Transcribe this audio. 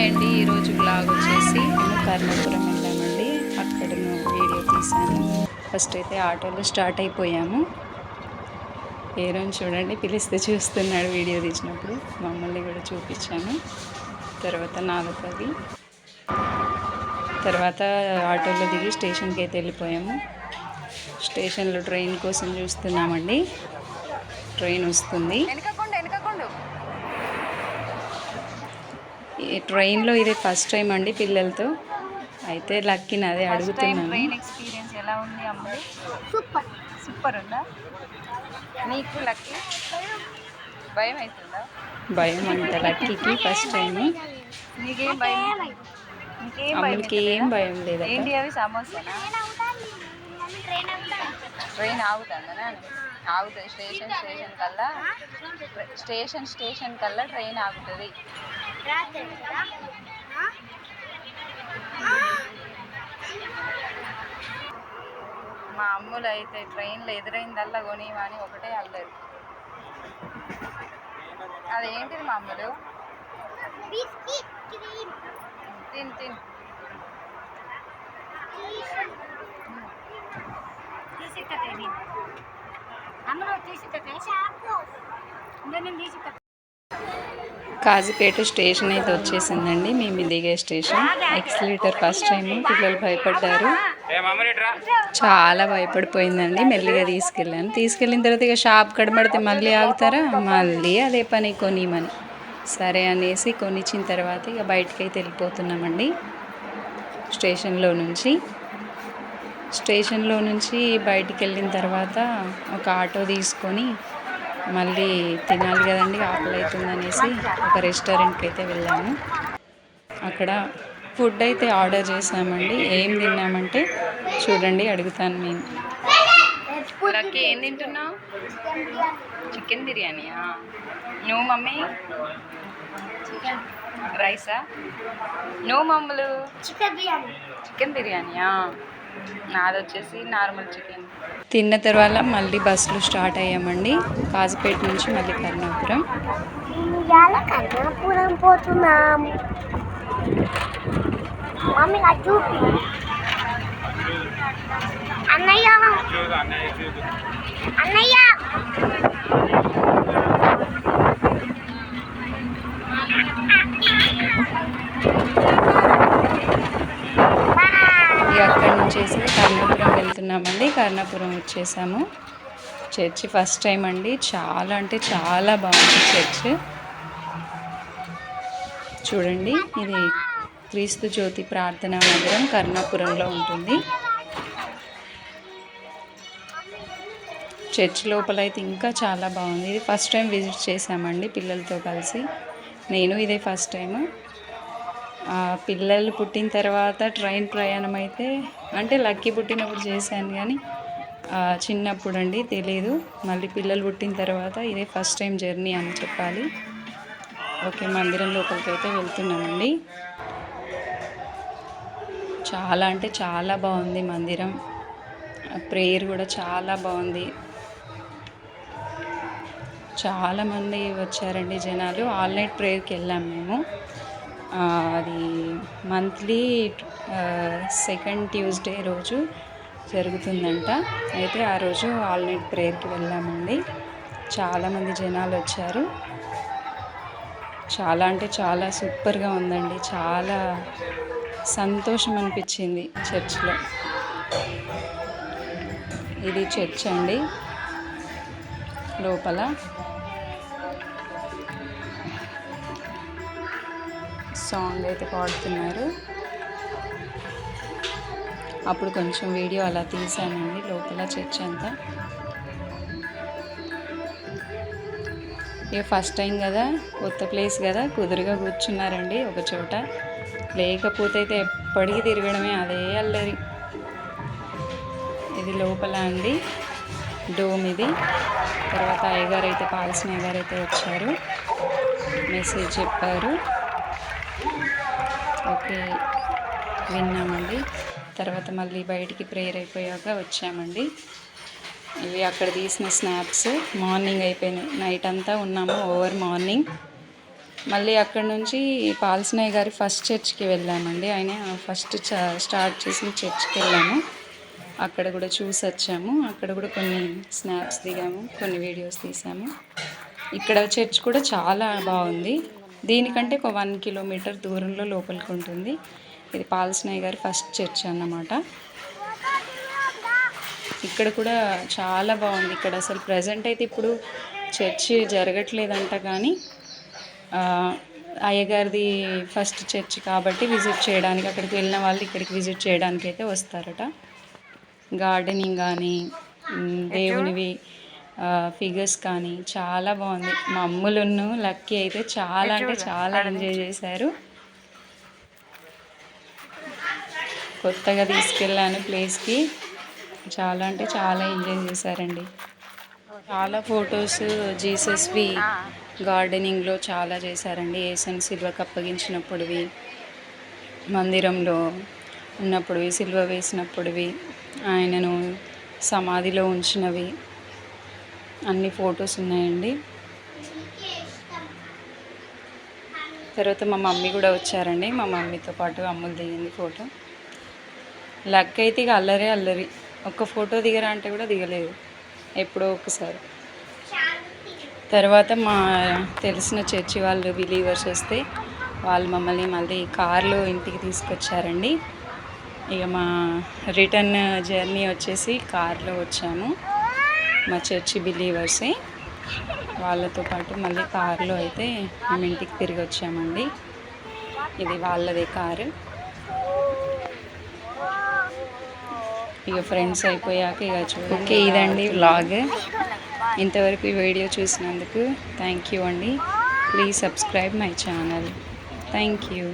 Hi అండి ఈరోజు blog వచ్చేసి మేము కర్ణపురం వెళ్ళామండి. అక్కడ వీడియో తీసాను ఫస్ట్ అయితే ఆటోలో స్టార్ట్ అయిపోయాము. ఏరోని చూడండి పిలిస్తే చూస్తున్నాడు వీడియో తీసినప్పుడు. మమ్మల్ని కూడా చూపించాను. తర్వాత నాగపల్లి తర్వాత ఆటోలో దిగి స్టేషన్కి అయితే వెళ్ళిపోయాము. స్టేషన్లో ట్రైన్ కోసం చూస్తున్నామండి. ట్రైన్ వస్తుంది. ట్రైన్లో ఇది ఫస్ట్ టైం అండి పిల్లలతో. అయితే లక్కీ అదే అడుగుతున్నాను. ట్రైన్ ఎక్స్పీరియన్స్ ఎలా ఉంది అమ్ములు సూపర్. సూపర్ ఉందా? నీకు లక్కీ? భయం అవుతుందా? భయం అంట లక్కీకి ఫస్ట్ టైం నీకేం భయం? నీకేం భయం అమ్మకి ఏం భయం లేదట. ఏంటి అవి సమోసానా? ట్రైన్ ఆగుతుందా ఆగుతుంది. స్టేషన్ స్టేషన్ కల్లా స్టేషన్ స్టేషన్ కల్లా ట్రైన్ ఆగుతుంది. మా అమ్ములు అయితే ట్రైన్లో ఎదురైందల్లా కొనివని ఒకటే అల్లరు. అదేంటిది మా అమ్ములు? తిన్ తిన్. కాజీపేట స్టేషన్ అయితే వచ్చేసిందండి. మేము దిగే స్టేషన్. ఎక్స్లీటర్ ఫస్ట్ టైం పిల్లలు భయపడ్డారు. చాలా భయపడిపోయిందండి. మెల్లిగా తీసుకెళ్ళాను. తీసుకెళ్ళిన తర్వాత ఇక షాప్ కడబడితే మళ్ళీ ఆగుతారా? మళ్ళీ అదే పని కొనిమని. సరే అనేసి కొనిచ్చిన తర్వాత ఇక బయటికి అయితే వెళ్ళిపోతున్నామండి. స్టేషన్లో నుంచి. స్టేషన్లో నుంచి బయటికి వెళ్ళిన తర్వాత ఒక ఆటో తీసుకొని మళ్ళీ తినాలి కదండి ఆకలి అవుతుంది అనేసి ఒక రెస్టారెంట్కి అయితే వెళ్ళాము. అక్కడ ఫుడ్ అయితే ఆర్డర్ చేసామండి ఏం తిన్నామంటే చూడండి అడుగుతాను నేను. లక్కీ ఏం తింటున్నావు? చికెన్ బిర్యానీయా? నువ్వు మమ్మీ? రైసా? నువ్వు మమ్మలు? చికెన్ బిర్యానీ. చికెన్ బిర్యానీయా? నాది వచ్చేసి నార్మల్ చికెన్. తిన్న తర్వాత మళ్ళీ బస్సులో స్టార్ట్ అయ్యామండి. కాజుపేట నుంచి మళ్ళీ కర్ణాపురం. పోతున్నాం. అన్నయ్య. అన్నయ్య ఇక అక్కడి నుంచేసి కర్ణాపురం వెళ్తున్నామండి. కర్ణాపురం వచ్చేసాము. చర్చి ఫస్ట్ టైం అండి. చాలా అంటే చాలా బాగుంది చర్చ్. చూడండి ఇది క్రీస్తు జ్యోతి ప్రార్థనా మందిరం కర్ణాపురంలో ఉంటుంది. చర్చ్ లోపల అయితే ఇంకా చాలా బాగుంది. ఇది ఫస్ట్ టైం విజిట్ చేశామండి పిల్లలతో కలిసి. నేను ఇదే ఫస్ట్ టైము. పిల్లలు పుట్టిన తర్వాత ట్రైన్ ప్రయాణం అయితే అంటే లక్కీ పుట్టినప్పుడు చేశాను కానీ చిన్నప్పుడు అండి తెలియదు మళ్ళీ పిల్లలు పుట్టిన తర్వాత ఇదే ఫస్ట్ టైం జర్నీ అని చెప్పాలి. ఓకే మందిరం లోపలికి అయితే వెళ్తున్నామండి. చాలా అంటే చాలా బాగుంది మందిరం. ప్రేయర్ కూడా చాలా బాగుంది. చాలామంది వచ్చారండి జనాలు. ఆల్ నైట్ ప్రేయర్కి వెళ్ళాము మేము. అది మంత్లీ సెకండ్ ట్యూస్డే రోజు జరుగుతుందంట. అయితే ఆ రోజు ఆల్ నైట్ ప్రేయర్కి వెళ్ళామండి. చాలామంది జనాలు వచ్చారు. చాలా అంటే చాలా సూపర్గా ఉందండి. చాలా సంతోషం అనిపించింది చర్చ్లో. ఇది చర్చ్ అండి. లోపల సాంగ్ అయితే పాడుతున్నారు. అప్పుడు కొంచెం వీడియో అలా తీసానండి లోపల చర్చ్ అంతా. ఇక ఫస్ట్ టైం కదా కొత్త ప్లేస్ కదా కుదురుగా కూర్చున్నారండి ఒక చోట. లేకపోతే అయితే ఎప్పటికీ తిరగడమే అదే అల్లరి. ఇది లోపల అండి డోమ్ ఇది. తర్వాత అయ్యగారు అయితే పాలసిన అయ్యగారు అయితే వచ్చారు. మెసేజ్ చెప్పారు. ఓకే విన్నామండి. తర్వాత మళ్ళీ బయటికి ప్రేయర్ అయిపోయాక వచ్చామండి. ఇవి అక్కడ తీసిన స్నాప్స్ మార్నింగ్ అయిపోయినాయి. నైట్ అంతా ఉన్నాము ఓవర్ మార్నింగ్. మళ్ళీ అక్కడ నుంచి పాల్సనయ్య గారి ఫస్ట్ చర్చ్కి వెళ్ళామండి. ఆయన ఫస్ట్ స్టార్ట్ చేసిన చర్చ్కి వెళ్ళాము. అక్కడ కూడా చూసి వచ్చాము. అక్కడ కూడా కొన్ని స్నాప్స్ దిగాము కొన్ని వీడియోస్ తీసాము. ఇక్కడ చర్చ్ కూడా చాలా బాగుంది. దీనికంటే ఒక వన్ కిలోమీటర్ దూరంలో లోపలికి ఉంటుంది. ఇది పాల్సనయ్య గారి ఫస్ట్ చర్చ్ అన్నమాట. ఇక్కడ కూడా చాలా బాగుంది. ఇక్కడ అసలు ప్రజెంట్ అయితే ఇప్పుడు చర్చి జరగట్లేదంట కానీ అయ్యగారిది ఫస్ట్ చర్చ్ కాబట్టి విజిట్ చేయడానికి అక్కడికి వెళ్ళిన వాళ్ళు ఇక్కడికి విజిట్ చేయడానికి అయితే వస్తారట. గార్డెనింగ్ కానీ దేవునివి ఫిగర్స్ కానీ చాలా బాగుంది. మా అమ్ములున్ను లక్కీ అయితే చాలా అంటే చాలా ఎంజాయ్ చేశారు. కొత్తగా తీసుకెళ్ళాను ప్లేస్కి. చాలా అంటే చాలా ఎంజాయ్ చేశారండి. చాలా ఫొటోస్ జీసస్వి గార్డెనింగ్లో చాలా చేశారండి. ఏసన్ సిల్వకి అప్పగించినప్పుడువి మందిరంలో ఉన్నప్పుడువి సిల్వ వేసినప్పుడువి ఆయనను సమాధిలో ఉంచినవి. అన్ని ఫొటోస్ ఉన్నాయండి. తర్వాత మా మమ్మీ కూడా వచ్చారండి. మా మమ్మీతో పాటు అమ్ములు దిగింది ఫోటో. లక్ అయితే ఇక అల్లరే అల్లరి. ఒక్క ఫోటో దిగరా అంటే కూడా దిగలేదు. ఎప్పుడో ఒకసారి. తర్వాత మా తెలిసిన చర్చి వాళ్ళు బిలీవర్స్ వస్తే వాళ్ళు మమ్మల్ని మళ్ళీ కార్లో ఇంటికి తీసుకొచ్చారండి. ఇక మా రిటర్న్ జర్నీ వచ్చేసి కార్లో వచ్చాము. మా చర్చి బిలీవర్సే. వాళ్ళతో పాటు మళ్ళీ కార్లో అయితే మేము ఇంటికి తిరిగి వచ్చామండి. ఇది వాళ్ళదే కారు. ఇక ఫ్రెండ్స్ అయిపోయాక ఇక చూడండి. ఓకే ఇదండి వ్లాగ్ ఇంతవరకు ఈ వీడియో చూసినందుకు థ్యాంక్ యూ అండి. Please subscribe my channel. Thank you.